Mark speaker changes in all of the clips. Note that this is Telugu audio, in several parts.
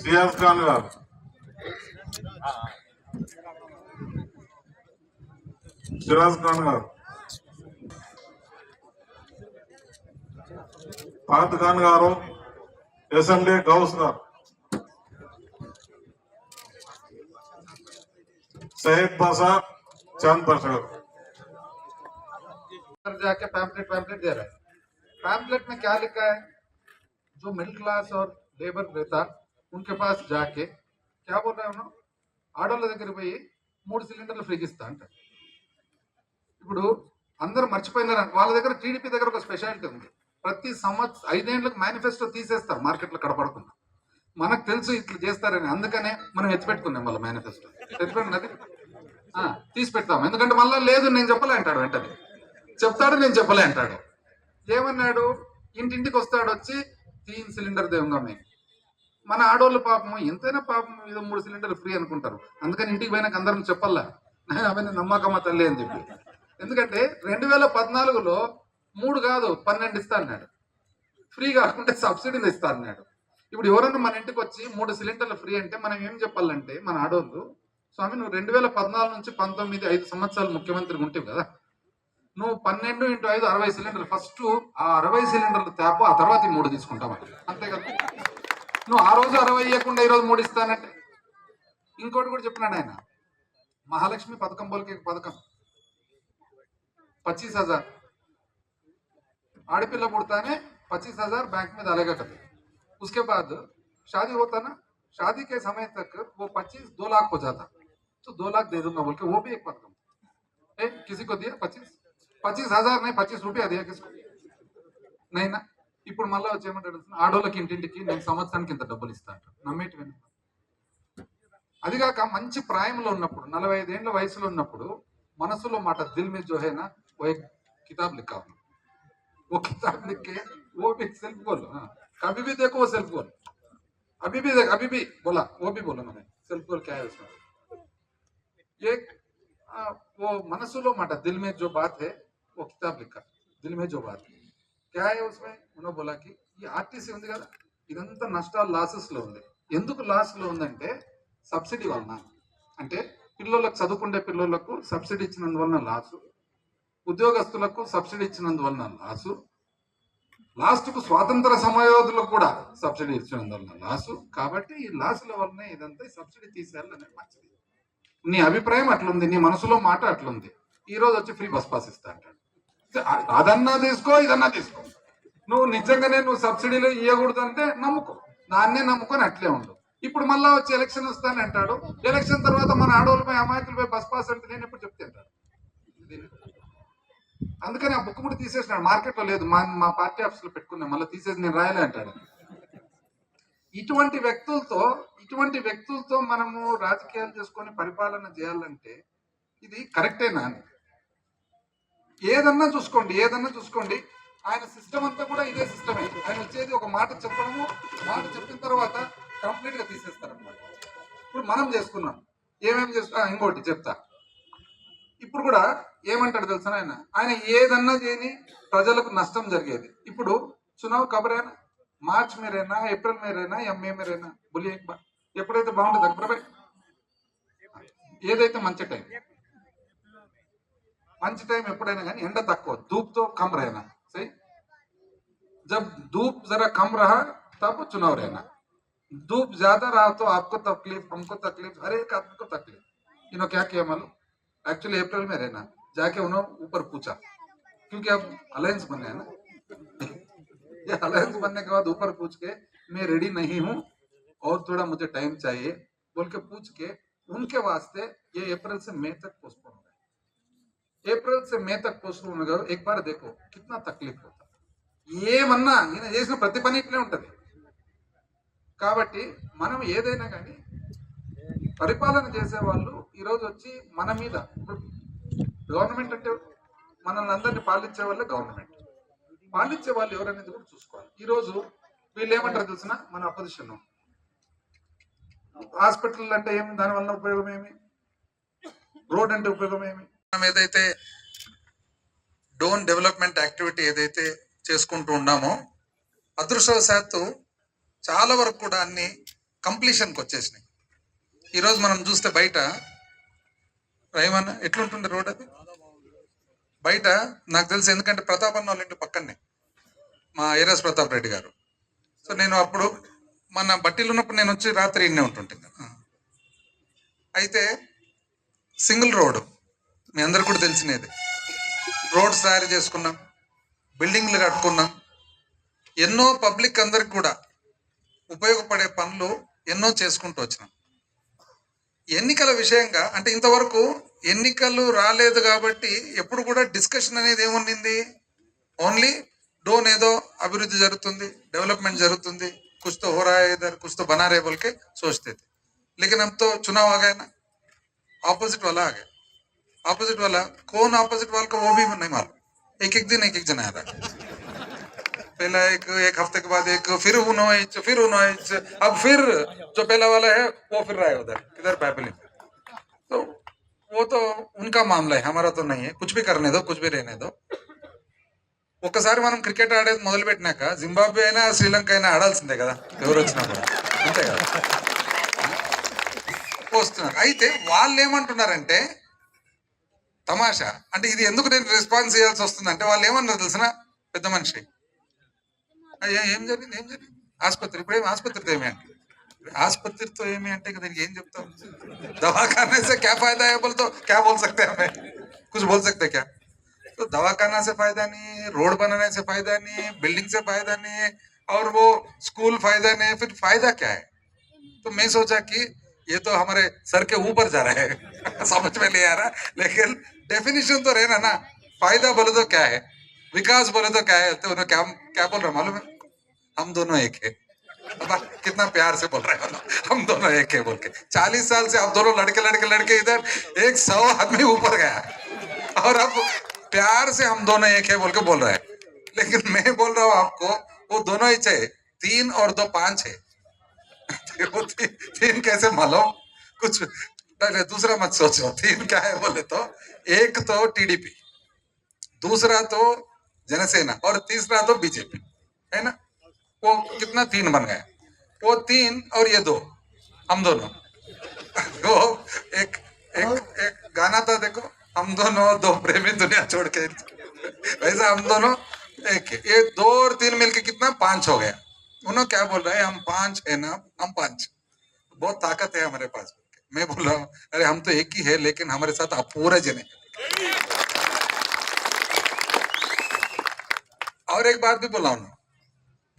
Speaker 1: సియాజ్ ఖాన్ గారు సిరాజ్ ఖాన్ గారు ఫాత్ ఖాన్ గారు ఎస్ఎండి గౌస్ గారు సయ్యద్ బాసా చాంద్ పాషా గారు
Speaker 2: पर जाके पैम्पलेट पैम्पलेट दे रहा है पैम्पलेट में क्या लिखा है जो मिडिल क्लास और लेबर रहता ఉనికి పాస్ జాకే క్యాబ్ ఉన్నాయో ఆడోళ్ళ దగ్గర పోయి మూడు సిలిండర్లు ఫ్రీకి ఇస్తా అంట. ఇప్పుడు అందరూ మర్చిపోయినారు వాళ్ళ దగ్గర టీడీపీ దగ్గర ఒక స్పెషాలిటీ ఉంది. ప్రతి సంవత్సరం ఐదేళ్ళకు మేనిఫెస్టో తీసేస్తారు మార్కెట్లో కడపడకుండా మనకు తెలుసు ఇట్లా చేస్తారని. అందుకనే మనం ఎత్తిపెట్టుకున్నాం వాళ్ళ మేనిఫెస్టో. ఎత్తిపెట్టినది తీసి పెడతాం. ఎందుకంటే మళ్ళీ లేదు నేను చెప్పలే అంటాడు వెంటనే. చెప్తాడు నేను చెప్పలే అంటాడు. ఏమన్నాడు? ఇంటింటికి వస్తాడు వచ్చి తీన్ సిలిండర్ దేవుగా మేము మన ఆడోళ్ళు పాపం ఎంతైనా పాపం ఏదో మూడు సిలిండర్లు ఫ్రీ అనుకుంటారు. అందుకని ఇంటికి పోయినాక అందరం చెప్పాలా అవన్నీ నమ్మకమ్మ తల్లి? అని చెప్పి. ఎందుకంటే రెండు వేల పద్నాలుగులో మూడు కాదు పన్నెండు ఇస్తా అన్నాడు. ఫ్రీ కాకుండా సబ్సిడీలు ఇస్తా అన్నాడు. ఇప్పుడు ఎవరన్నా మన ఇంటికి వచ్చి మూడు సిలిండర్లు ఫ్రీ అంటే మనం ఏం చెప్పాలంటే మన ఆడోళ్ళు స్వామి నువ్వు రెండు వేల పద్నాలుగు నుంచి పంతొమ్మిది ఐదు సంవత్సరాలు ముఖ్యమంత్రి ఉంటావు కదా నువ్వు పన్నెండు ఇంటూ ఐదు అరవై సిలిండర్లు ఫస్ట్ ఆ అరవై సిలిండర్లు తేపు ఆ తర్వాత మూడు తీసుకుంటామని అంతే కదా. నువ్వు ఆ రోజు అరవై ఇవ్వకుండా ఈ రోజు మూడు ఇస్తానంటే ఇంకోటి కూడా చెప్పినాడు ఆయన మహాలక్ష్మి పథకం బోల్కే పథకం పచ్చీస్ హజార్ ఆడపిల్ల పుడతానే पच्चीस हजार बैंक में डालेगा कभी उसके बाद शादी होता ना शादी के समय तक वो पच्चीस दो लाख हो जाता तो दो लाख दे दूंगा बोल के वो भी एक पथकम ए, किसी को दिया पच्चीस पच्चीस हजार नहीं पच्चीस रुपया दिया किसको नहीं ना ఇప్పుడు మళ్ళీ వచ్చి ఏమంటాడు తెలుసా? ఆడోళ్ళకి ఇంటింటికి నేను సంవత్సరానికి ఇంత డబ్బులు ఇస్తా అంటాడు నమ్మేటి విను అదిగాక మంచి ప్రాయంలో ఉన్నప్పుడు నలభై ఐదేళ్ల వయసులో ఉన్నప్పుడు మనసులో మాట దిల్ మీద జో హే నా ఓ एक किताब लिखा हूं वो किताब लिख के वो भी सेल्फ बोल हाँ कभी भी देखो वो सेल्फ बोल अभी भी देख अभी भी बोला वो भी बोला मैंने सेल्फ बोल क्या है उसमें ये आ, वो मनसुलो माटा दिल में जो बात है वो किताब लिखा दिल में जो बात है క్యా అవసరమే ఉన్నబోలాకి ఈ ఆర్టీసీ ఉంది కదా ఇదంతా నష్టాలు లాసెస్లో ఉంది. ఎందుకు లాస్లో ఉందంటే సబ్సిడీ వలన. అంటే పిల్లలకు చదువుకుండే పిల్లలకు సబ్సిడీ ఇచ్చినందువలన లాసు ఉద్యోగస్తులకు సబ్సిడీ ఇచ్చినందువలన లాసు లాస్ట్కు స్వాతంత్ర సమయోధులకు కూడా సబ్సిడీ ఇచ్చినందువలన లాసు కాబట్టి ఈ లాసుల వలన ఇదంతా సబ్సిడీ తీసేయాలని మంచిది. నీ అభిప్రాయం అట్లుంది నీ మనసులో మాట అట్లుంది. ఈ రోజు వచ్చి ఫ్రీ బస్ పాస్ ఇస్తా అంటాడు. అదన్నా తీసుకో ఇదన్నా తీసుకో. నువ్వు నిజంగానే నువ్వు సబ్సిడీలు ఇవ్వకూడదు అంటే నమ్ముకో. దాన్నే నమ్ముకొని అట్లే ఉండు. ఇప్పుడు మళ్ళా వచ్చి ఎలక్షన్ వస్తాను అంటాడు. ఎలక్షన్ తర్వాత మన ఆడవాళ్ళపై అమాయకులపై బస్ పాస్ అంటే నేను ఎప్పుడు చెప్తే అంటాడు? అందుకని ఆ బుక్ కూడా తీసేసినాడు. మార్కెట్లో లేదు. మా మా పార్టీ ఆఫీస్లో పెట్టుకున్నాను మళ్ళీ తీసేసి నేను రాయలే అంటాడు. ఇటువంటి వ్యక్తులతో ఇటువంటి వ్యక్తులతో మనము రాజకీయాలు చేసుకొని పరిపాలన చేయాలంటే ఇది కరెక్టేనా అని. ఏదన్నా చూసుకోండి ఏదన్నా చూసుకోండి. ఆయన సిస్టమ్ అంతా కూడా ఇదే సిస్టమే ఆయన వచ్చేది ఒక మాట చెప్పడము మాట చెప్పిన తర్వాత కంప్లీట్గా తీసేస్తారనమాట ఇప్పుడు మనం చేసుకున్నాం. ఏమేమి చేస్తా ఇంకోటి చెప్తా. ఇప్పుడు కూడా ఏమంటాడు తెలుసా ఆయన ఆయన ఏదన్నా చేయని ప్రజలకు నష్టం జరిగేది. ఇప్పుడు చునావ్ కబరేనా? మార్చ్ మీరైనా? ఏప్రిల్ మేరేనా? ఎంఏ మేరేనా? బులి ఎప్పుడైతే బాగుంటుంది అక్కడ ఏదైతే మంచి టైం. మంచి టైం ఎప్పుడైనా కానీ ఎండ తక్కువ धूप तो कम रहना सही जब धूप जरा कम रहा तब चुनाव रहना धूप ज्यादा रहा तो आपको तकलीफ हमको तकलीफ हर एक आदमी को तकलीफ इन्होंने क्या किया मालूम एक्चुअली अप्रैल में रहना जाके उन्होंने ऊपर पूछा क्योंकि अब अलायंस बने हैं ना ये अलायंस बनने के बाद ऊपर पूछ के मैं रेडी नहीं हूँ और थोड़ा मुझे टाइम चाहिए बोल के पूछ के उनके वास्ते ये अप्रैल से मई तक पोस्टपोन ఏప్రిల్ సే మే తక్ పోస్టులు ఉన్న గారు ఎక్ బార్ దేకో కిత్నా తక్లీఫ్ అవుతా ఏమన్నా ఈయన చేసిన ప్రతి పని ఇట్లే ఉంటుంది కాబట్టి మనం ఏదైనా కానీ పరిపాలన చేసే వాళ్ళు ఈరోజు వచ్చి మన మీద గవర్నమెంట్ అంటే మనల్ని అందరినీ పాలించే వాళ్ళే గవర్నమెంట్ పాలించే వాళ్ళు ఎవరనేది కూడా చూసుకోవాలి ఈరోజు వీళ్ళు ఏమంటారు తెలిసిన మన అపోజిషన్ హాస్పిటల్ అంటే ఏమి దానివల్ల ఉపయోగం ఏమి రోడ్ అంటే ఉపయోగం ఏమి మనం ఏదైతే డోన్ డెవలప్మెంట్ యాక్టివిటీ ఏదైతే చేసుకుంటూ ఉన్నామో అదృష్టవశాత్తు చాలా వరకు కూడా అన్ని కంప్లీషన్కి వచ్చేసినాయి. ఈరోజు మనం చూస్తే బయట రైమన్ ఎట్లుంటుండే రోడ్ అది? బయట నాకు తెలుసు ఎందుకంటే ప్రతాప్ అన్న వాళ్ళ ఇంటి పక్కనే మా ఏరస్ ప్రతాప్ రెడ్డి గారు. సో నేను అప్పుడు మన బట్టీలు ఉన్నప్పుడు నేను వచ్చి రాత్రి ఇన్నే ఉంటుంటుంది అయితే సింగిల్ రోడ్ మీ అందరు కూడా తెలిసినది. రోడ్స్ తయారు చేసుకున్నాం బిల్డింగ్లు కట్టుకున్నాం. ఎన్నో పబ్లిక్ అందరికి కూడా ఉపయోగపడే పనులు ఎన్నో చేసుకుంటూ వచ్చినాం. ఎన్నికల విషయంగా అంటే ఇంతవరకు ఎన్నికలు రాలేదు కాబట్టి ఎప్పుడు కూడా డిస్కషన్ అనేది ఏముండింది? ఓన్లీ డోన్ ఏదో అభివృద్ధి జరుగుతుంది డెవలప్మెంట్ జరుగుతుంది కుస్తో హోరా ఇదర్ కుస్తో బనా రే बोल के सोचते थे लेकिन अब ऑपोजिट वाला कौन ऑपोजिट वाला का वो भी नहीं मालूम एक एक दिन एक एक जन आ रहा है पहला एक एक हफ्ते के बाद एक फिर उन्होंने फिर उन्होंने अब फिर जो पहला वाला है वो फिर रहा है उधर इधर पैपलिंग तो वो तो उनका मामला है हमारा तो नहीं है कुछ भी करने दो कुछ भी रहने दो ఒక్కసారి మనం క్రికెట్ ఆడేది మొదలు పెట్టినాక జింబాబ్వే అయినా శ్రీలంక అయినా ఆడాల్సిందే కదా ఎవరు వచ్చినా కూడా అంతే కదా వస్తున్నారు అయితే వాళ్ళు ఏమంటున్నారంటే తమాషా అంటే ఇది ఎందుకు నేను రెస్పాన్స్ చేయాల్సి వస్తుంది అంటే వాళ్ళు ఏమన్నారు తెలిసిన పెద్ద మనిషి అయ్యా ఏం జరిగింది ఏం జరిగింది ఆసుపత్రి ఇప్పుడు ఏం ఆసుపత్రితో ఏమి అంటే ఆసుపత్రితో ఏమి అంటే ఇక దీనికి ఏం చెప్తాం దవాఖానే से क्या फायदा है बोल तो क्या बोल सकते हैं हमें कुछ बोल सकते हैं क्या तो दवाखाना से फायदा नहीं रोड बनाने से फायदा नहीं बिल्डिंग से फायदा नहीं है और वो स्कूल फायदा नहीं है फिर फायदा क्या है तो मैं सोचा कि ये तो हमारे सर के ऊपर जा रहा है। समझ में नहीं आ रहा। लेकिन डेफिनेशन तो रहना ना। फ़ायदा बोले तो क्या है? विकास बोले तो क्या है? तो उन्हें क्या क्या बोल रहे मालूम है? हम दोनों एक है। कितना प्यार से बोल रहे हो हम दोनों एक है बोल के। चालीस साल से आप दोनों लड़के लड़के लड़के इधर एक सौ आदमी ऊपर गया और अब प्यार से हम दोनों एक है बोल के बोल रहे हैं। लेकिन मैं बोल रहा हूँ आपको, वो दोनों ही है। तीन और दो पाँच है। वो ती, तीन कैसे मालूम? कुछ पहले दूसरा मत सोचो। तीन क्या है बोले तो? एक तो टीडीपी दूसरा तो जनसेना और तीसरा तो बीजेपी है ना? वो कितना तीन बन गए? वो तीन और ये दो हम दोनों। वो एक एक एक गाना था देखो हम दोनों दो प्रेमी दुनिया छोड़ के। वैसा हम दोनों एक ये दो और तीन मिलके कितना? पाँच हो गया। उन्हों क्या बोल रहा है? हम पाँच है ना, हम पाँच। बहुत ताकत है हमारे पास मैं बोल रहा हूँ, अरे हम तो एक ही है, लेकिन हमारे साथ आप पूरे जने और एक बात भी बोला उन्होंने,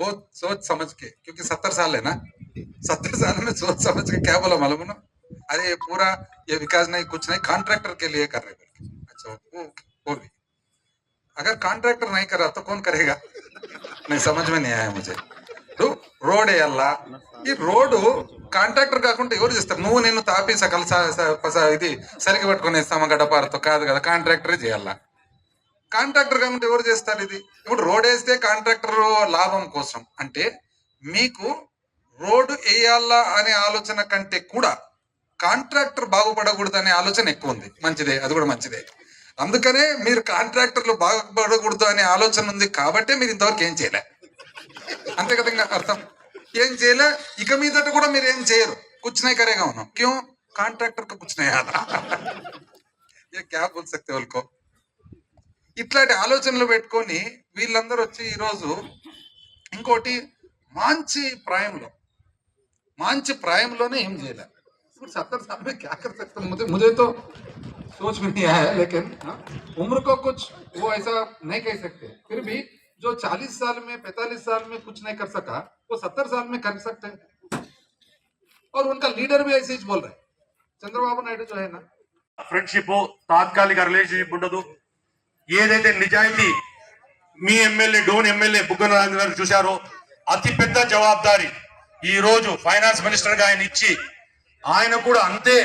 Speaker 2: बहुत सोच समझ के, क्योंकि सत्तर साल है ना। सत्तर साल में सोच समझ के क्या बोला मालूम ना अरे ये पूरा, ये विकास नहीं, कुछ नहीं कॉन्ट्रैक्टर के लिए कर रहे बल्कि अच्छा वो वो भी। अगर कॉन्ट्रैक्टर नहीं कर रहा तो कौन करेगा? नहीं, समझ में नहीं आया मुझे। రోడ్ వేయాలా ఈ రోడ్డు కాంట్రాక్టర్ కాకుండా ఎవరు చేస్తారు? నువ్వు నేను తాపి సకల ఇది సరికి పట్టుకుని ఇస్తాము గడపారతో కాదు కదా కాంట్రాక్టరే చేయాలా? కాంట్రాక్టర్ కాకుండా ఎవరు చేస్తారు ఇది? ఇప్పుడు రోడ్ వేస్తే కాంట్రాక్టర్ లాభం కోసం. అంటే మీకు రోడ్డు వేయాలా అనే ఆలోచన కంటే కూడా కాంట్రాక్టర్ బాగుపడకూడదు అనే ఆలోచన ఎక్కువ ఉంది. మంచిదే అది కూడా మంచిదే. అందుకనే మీరు కాంట్రాక్టర్లు బాగుపడకూడదు అనే ఆలోచన ఉంది కాబట్టే మీరు ఇంతవరకు ఏం చేయలే. అంతే కదా అర్థం. ఏం చేయలే? ఇక మీదట కూడా మీరు ఏం చేయరు. కూర్చునే కరేగా ఉన్నాం. క్యూ? కాంట్రాక్టర్ కూర్చునే క్యాబ్ బోల్ వాళ్ళకో ఇట్లాంటి ఆలోచనలు పెట్టుకొని వీళ్ళందరూ వచ్చి ఈరోజు ఇంకోటి మంచి ప్రాయంలో మంచి ప్రాయంలోనే ఏం చేయలే. ఇప్పుడు సత్తర్ साहब में क्या कर सकते मुझे जो 40 साल में 45 साल में कुछ नहीं कर सका वो 70 साल में कर सकते हैं और उनका लीडर भी ऐसे ही बोल रहे हैं चंद्रबाबू नायडू जो है ना
Speaker 3: ఫ్రెండ్షిప్ తాత్కాలిక రిలేషన్షిప్ ఉండదు ఏదైతే నిజాయితీ మీ ఎమ్మెల్యే డోన్ ఎమ్మెల్యే బుగ్గన రాజు గారు చూశారో అతి పెద్ద జవాబారి ఈ రోజు ఫైనాన్స్ మినిస్టర్ గా ఆయన ఇచ్చి ఆయన కూడా అంతే